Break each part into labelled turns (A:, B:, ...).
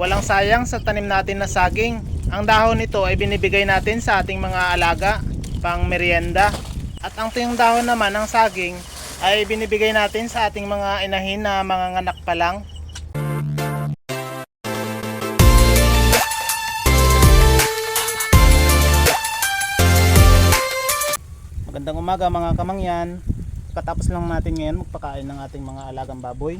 A: Walang sayang sa tanim natin na saging. Ang dahon nito ay binibigay natin sa ating mga alaga pang merienda. At ang tuyong dahon naman ng saging ay binibigay natin sa ating mga inahin na mga nganak pa lang. Magandang umaga mga kamangyan. Katapos lang natin ngayon magpakain ng ating mga alagang baboy.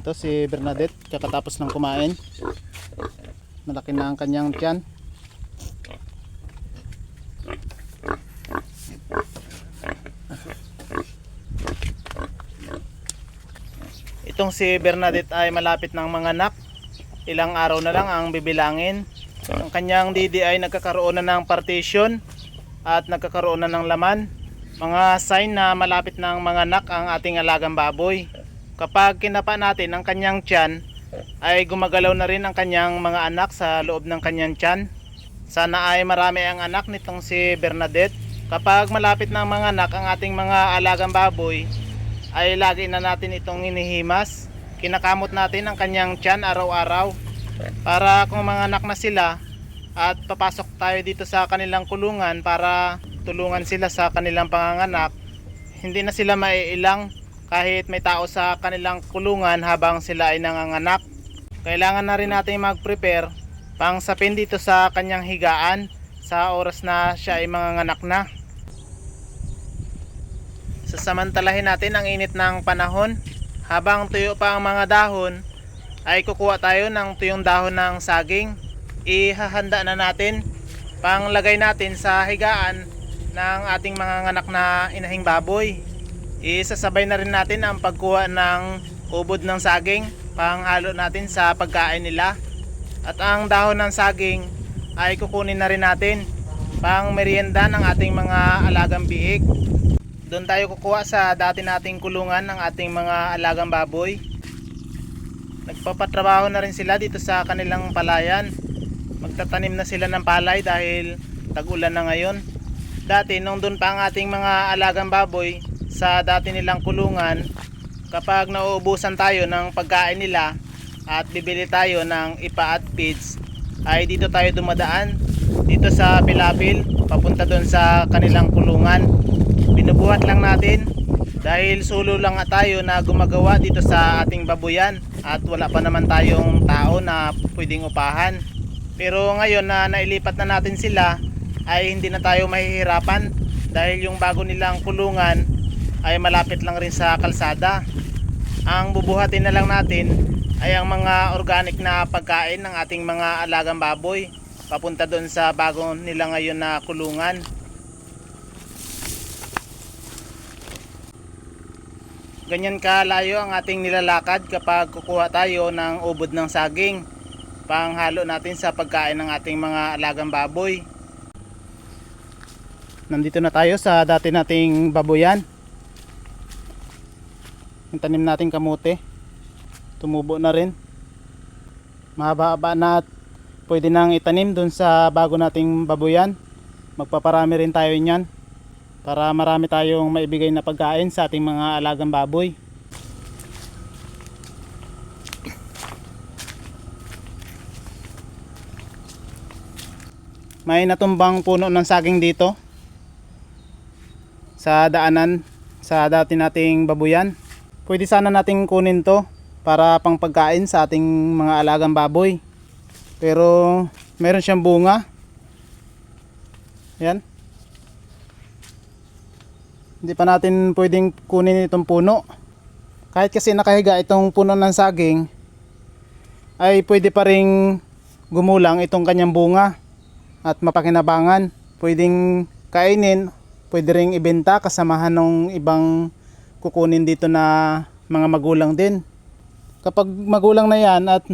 A: Ito si Bernadette, kakatapos ng kumain. Malaki na ang kanyang tiyan. Itong si Bernadette ay malapit ng mga anak. Ilang araw na lang ang bibilangin. Ang kanyang didi ay nagkakaroon na ng partition at nagkakaroon na ng laman. Mga sign na malapit ng mga anak ang ating alagang baboy. Kapag kinapa natin ang kanyang tiyan, ay gumagalaw na rin ang kanyang mga anak sa loob ng kanyang tiyan. Sana ay marami ang anak nitong si Bernadette. Kapag malapit ng mga anak ang ating mga alagang baboy, ay lagi na natin itong inihimas. Kinakamot natin ang kanyang tiyan araw-araw para kung mga anak na sila at papasok tayo dito sa kanilang kulungan para tulungan sila sa kanilang panganganak, hindi na sila maiilang kahit may tao sa kanilang kulungan habang sila ay nanganganak. Kailangan na rin natin mag-prepare pang sapin dito sa kanyang higaan sa oras na siya ay manganganak na. Sasamantalahin natin ang init ng panahon. Habang tuyo pa ang mga dahon, ay kukuha tayo ng tuyong dahon ng saging. Ihahanda na natin panglagay natin sa higaan ng ating mga nganak na inahing baboy. Isasabay na rin natin ang pagkuha ng ubod ng saging panghalo natin sa pagkain nila. At ang dahon ng saging ay kukunin na rin natin pang merienda ng ating mga alagang biik. Doon tayo kukuha sa dati nating kulungan ng ating mga alagang baboy. Nagpapatrabaho na rin sila dito sa kanilang palayan. Magtatanim na sila ng palay dahil tag-ulan na ngayon. Dati nung doon pa ang ating mga alagang baboy sa dati nilang kulungan, kapag nauubusan tayo ng pagkain nila at bibili tayo ng ipa at feeds, ay dito tayo dumadaan dito sa Pilapil papunta doon sa kanilang kulungan. Binubuhat lang natin dahil sulo lang tayo na gumagawa dito sa ating babuyan at wala pa naman tayong tao na pwedeng upahan. Pero ngayon na nailipat na natin sila ay hindi na tayo mahihirapan dahil yung bago nilang kulungan ay malapit lang rin sa kalsada. Ang bubuhatin na lang natin ay ang mga organic na pagkain ng ating mga alagang baboy papunta doon sa bago nila ngayon na kulungan. Ganyan kalayo ang ating nilalakad kapag kukuha tayo ng ubod ng saging panghalo natin sa pagkain ng ating mga alagang baboy. Nandito na tayo sa dati nating baboyan yung tanim nating kamote. Tumubo na rin. Mahaba-haba na pwede nang itanim dun sa bago nating baboyan magpaparami rin tayo niyan para marami tayong maibigay na pagkain sa ating mga alagang baboy. May natumbang puno ng saging dito sa daanan sa dati nating babuyan pwede sana nating kunin to para pang pagkain sa ating mga alagang baboy. Pero meron siyang bunga. Yan hindi pa natin pwedeng kunin itong puno. Kahit kasi nakahiga itong puno ng saging ay pwede pa ring gumulang itong kanyang bunga at mapakinabangan. Pwedeng kainin pwede ring ibenta kasamahan ng ibang kukunin dito na mga magulang din. Kapag magulang na yan at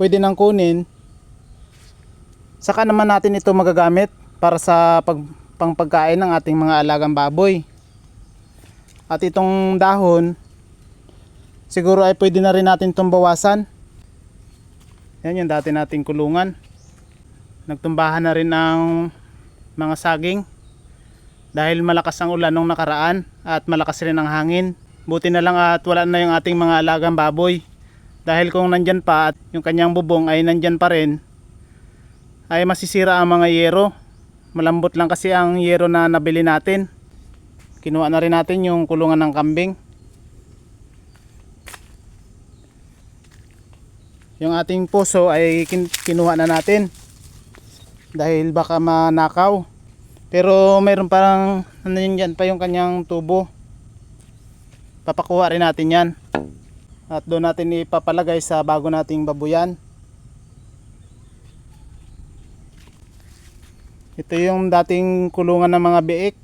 A: pwede nang kunin saka naman natin ito magagamit para sa pag, pangpagkain ng ating mga alagang baboy. At itong dahon siguro ay pwede na rin natin itong bawasan. Yan yung dati nating kulungan. Nagtumbahan na rin ng mga saging dahil malakas ang ulan nung nakaraan at malakas rin ang hangin Buti na lang at wala na yung ating mga alagang baboy. Dahil kung nandyan pa at yung kanyang bubong ay nandyan pa rin, ay masisira ang mga yero. Malambot lang kasi ang yero na nabili natin. Kinuha na rin natin yung kulungan ng kambing. Yung ating puso ay kin- kinuha na natin. Dahil baka manakaw. Pero mayroon parang ano yun pa yung kanyang tubo. Papakuha rin natin yan. At doon natin ipapalagay sa bago nating babuyan. Ito yung dating kulungan ng mga biik.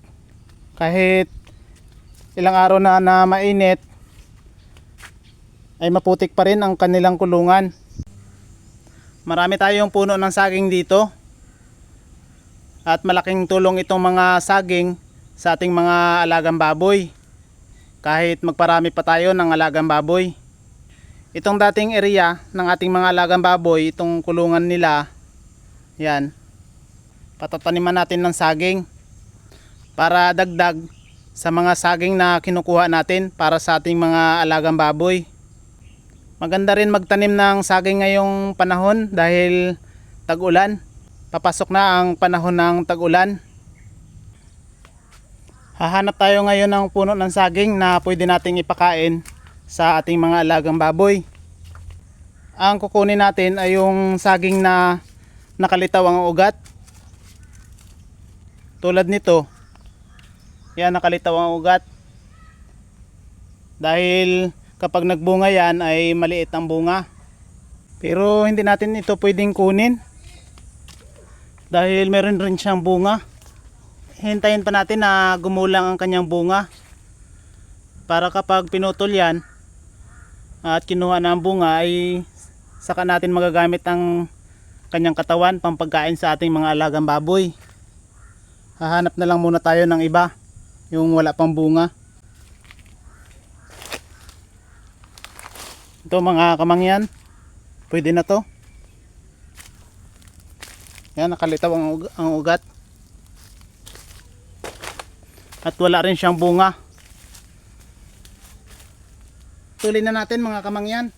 A: Kahit ilang araw na na mainit, ay maputik pa rin ang kanilang kulungan. Marami tayong puno ng saging dito. At malaking tulong itong mga saging sa ating mga alagang baboy. Kahit magparami pa tayo ng alagang baboy. Itong dating area ng ating mga alagang baboy, itong kulungan nila, yan, patataniman natin ng saging para dagdag sa mga saging na kinukuha natin para sa ating mga alagang baboy. Maganda rin magtanim ng saging ngayong panahon dahil tag-ulan. Papasok na ang panahon ng tag-ulan. Hahanap tayo ngayon ng puno ng saging na pwede nating ipakain sa ating mga alagang baboy. Ang kukunin natin ay yung saging na nakalitaw ang ugat. Tulad nito. Yan nakalitaw ang ugat. Dahil kapag nagbunga yan ay maliit ang bunga. Pero hindi natin ito pwedeng kunin. Dahil meron rin siyang bunga. Hintayin pa natin na gumulang ang kanyang bunga. Para kapag pinutol yan at kinuha na ang bunga ay saka natin magagamit ang kanyang katawan pampagkain sa ating mga alagang baboy. Hahanap na lang muna tayo ng iba yung wala pang bunga. Ito mga kamangyan. Pwede na to. Yan, nakalitaw ang, ug- ang ugat. At wala rin siyang bunga. Tuloy na natin mga kamangyan.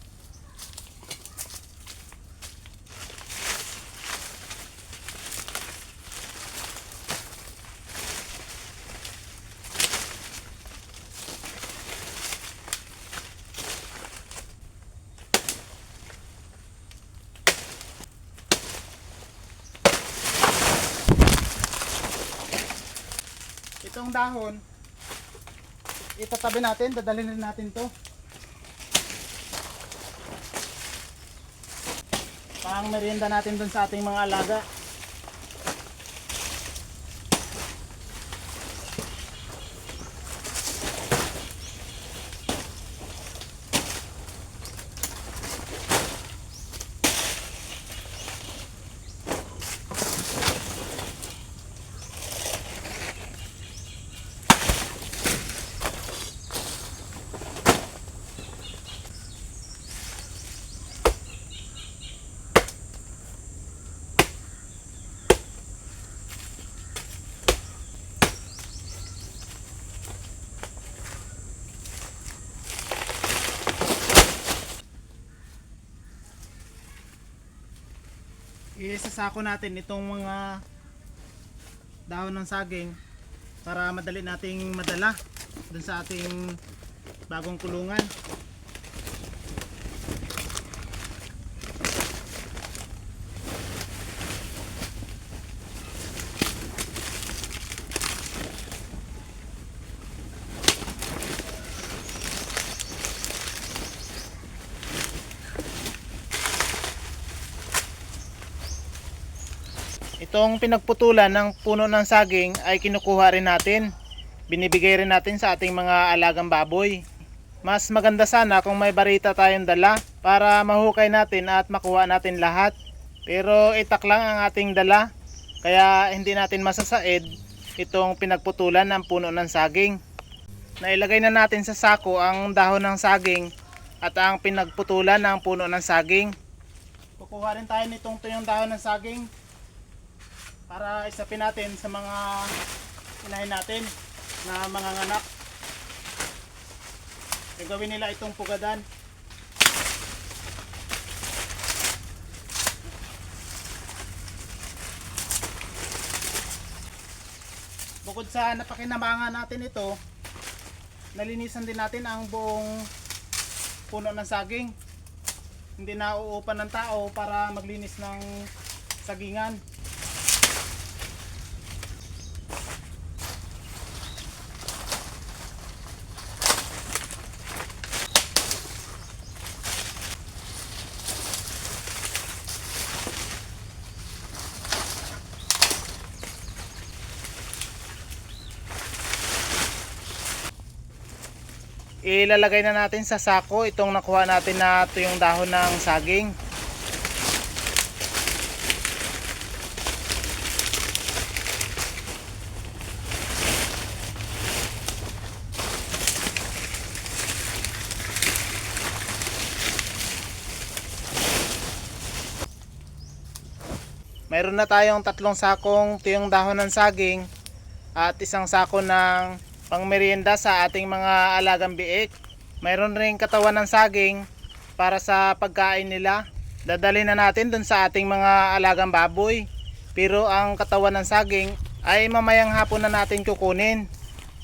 A: Itong dahon, itatabi natin, dadalhin rin natin to. Pang merienda natin dun sa ating mga alaga. Isasako natin itong mga dahon ng saging para madali nating madala dun sa ating bagong kulungan. Itong pinagputulan ng puno ng saging ay kinukuha rin natin. Binibigay rin natin sa ating mga alagang baboy. Mas maganda sana kung may barita tayong dala para mahukay natin at makuha natin lahat. Pero itak lang ang ating dala kaya hindi natin masasaid itong pinagputulan ng puno ng saging. Nailagay na natin sa sako ang dahon ng saging at ang pinagputulan ng puno ng saging. Kukuha rin tayo nitong tuyong dahon ng saging para isapin natin sa mga inahin natin na mga nganak. Gagawin nila itong pugadan. Bukod sa napakinabangan natin ito, nalinisan din natin ang buong puno ng saging. Hindi na uupan ng tao para maglinis ng sagingan. Ilalagay na natin sa sako itong nakuha natin na ito yung dahon ng saging. Mayroon na tayong tatlong sakong tuyong dahon ng saging at isang sako ng pangmerienda sa ating mga alagang biik. Mayroon ring katawan ng saging para sa pagkain nila. Dadali na natin dun sa ating mga alagang baboy. Pero ang katawan ng saging ay mamayang hapon na natin kukunin.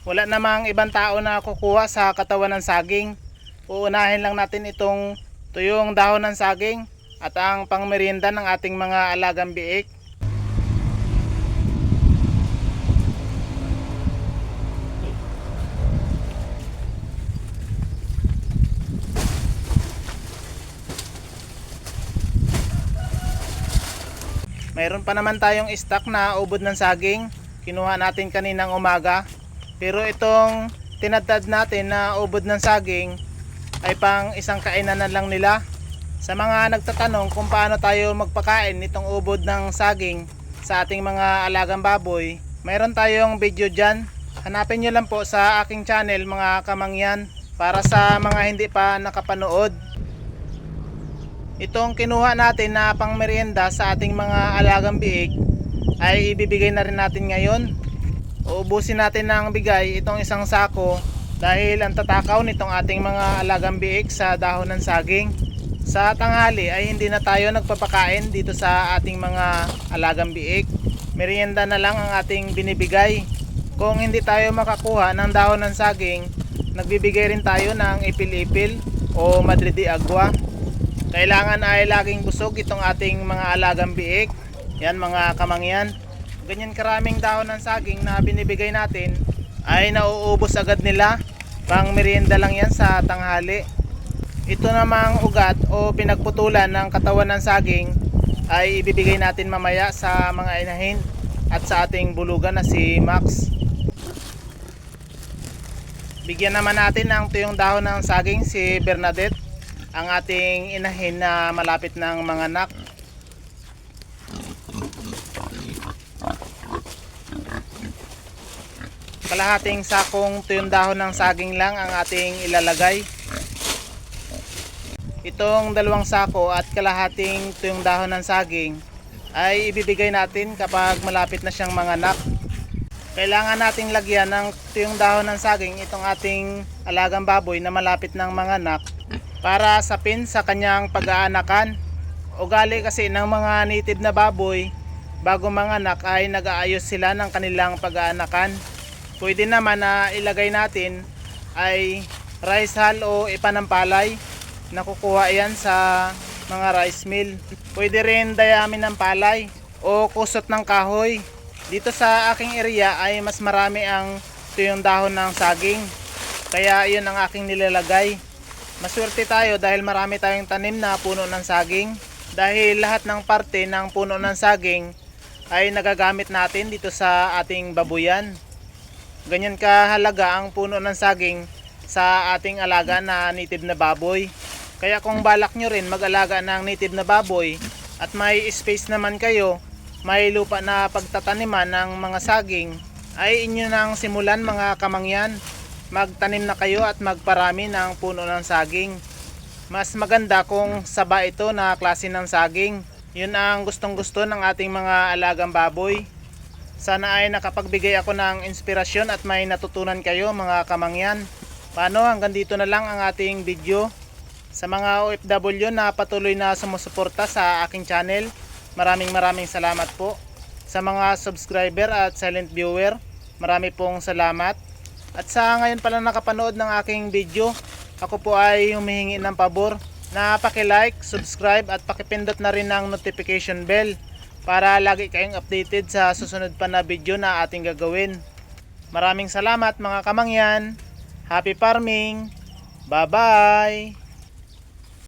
A: Wala namang ibang tao na kukuha sa katawan ng saging. Uunahin lang natin itong tuyong dahon ng saging at ang pangmerienda ng ating mga alagang biik. Mayroon pa naman tayong stock na ubod ng saging. Kinuha natin kaninang umaga. Pero itong tinadtad natin na ubod ng saging ay pang isang kainan na lang nila. Sa mga nagtatanong kung paano tayo magpakain nitong ubod ng saging sa ating mga alagang baboy, mayroon tayong video dyan. Hanapin nyo lang po sa aking channel mga kamangyan para sa mga hindi pa nakapanood. Itong kinuha natin na pang merienda sa ating mga alagang biik ay ibibigay na rin natin ngayon. Uubusin natin ng bigay itong isang sako dahil ang tatakaw nitong ating mga alagang biik sa dahon ng saging. Sa tanghali ay hindi na tayo nagpapakain dito sa ating mga alagang biik. Merienda na lang ang ating binibigay. Kung hindi tayo makakuha ng dahon ng saging, nagbibigay rin tayo ng ipil-ipil o madre de agua. Kailangan ay laging busog itong ating mga alagang biik. Yan mga kamangyan. Ganyan karaming dahon ng saging na binibigay natin ay nauubos agad nila. Pang merienda lang yan sa tanghali. Ito namang ugat o pinagputulan ng katawan ng saging ay ibibigay natin mamaya sa mga inahin at sa ating bulugan na si Max. Bigyan naman natin ng tuyong dahon ng saging si Bernadette ang ating inahin na malapit ng mga anak. Kalahating sakong tuyong dahon ng saging lang ang ating ilalagay. Itong dalawang sako at kalahating tuyong dahon ng saging ay ibibigay natin kapag malapit na siyang manganak. Kailangan nating lagyan ng tuyong dahon ng saging itong ating alagang baboy na malapit ng manganak para sapin sa kanyang pag-aanakan. Ugali kasi ng mga native na baboy, bago manganak ay nag-aayos sila ng kanilang pag-aanakan. Pwede naman na ilagay natin ay rice hull o ipanampalay. Nakukuha yan sa mga rice mill. Pwede rin dayamin ng palay o kusot ng kahoy. Dito sa aking area ay mas marami ang tuyong dahon ng saging. Kaya yun ang aking nilalagay. Maswerte tayo dahil marami tayong tanim na puno ng saging. Dahil lahat ng parte ng puno ng saging ay nagagamit natin dito sa ating babuyan. Ganyan kahalaga ang puno ng saging sa ating alaga na native na baboy. Kaya kung balak nyo rin mag-alaga ng native na baboy at may space naman kayo, may lupa na pagtataniman ng mga saging, ay inyo nang simulan mga kamangyan. Magtanim na kayo at magparami ng puno ng saging. Mas maganda kung saba ito na klase ng saging. Yun ang gustong gusto ng ating mga alagang baboy. Sana ay nakapagbigay ako ng inspirasyon at may natutunan kayo mga kamangyan. Paano hanggang dito na lang ang ating video. Sa mga OFW na patuloy na sumusuporta sa aking channel, maraming maraming salamat po. Sa mga subscriber at silent viewer, marami pong salamat. At sa ngayon pala nakapanood ng aking video, ako po ay humihingi ng pabor na paki-like, subscribe at pakipindot na rin ang notification bell para lagi kayong updated sa susunod pa na video na ating gagawin. Maraming salamat mga kamangyan. Happy farming. Bye-bye.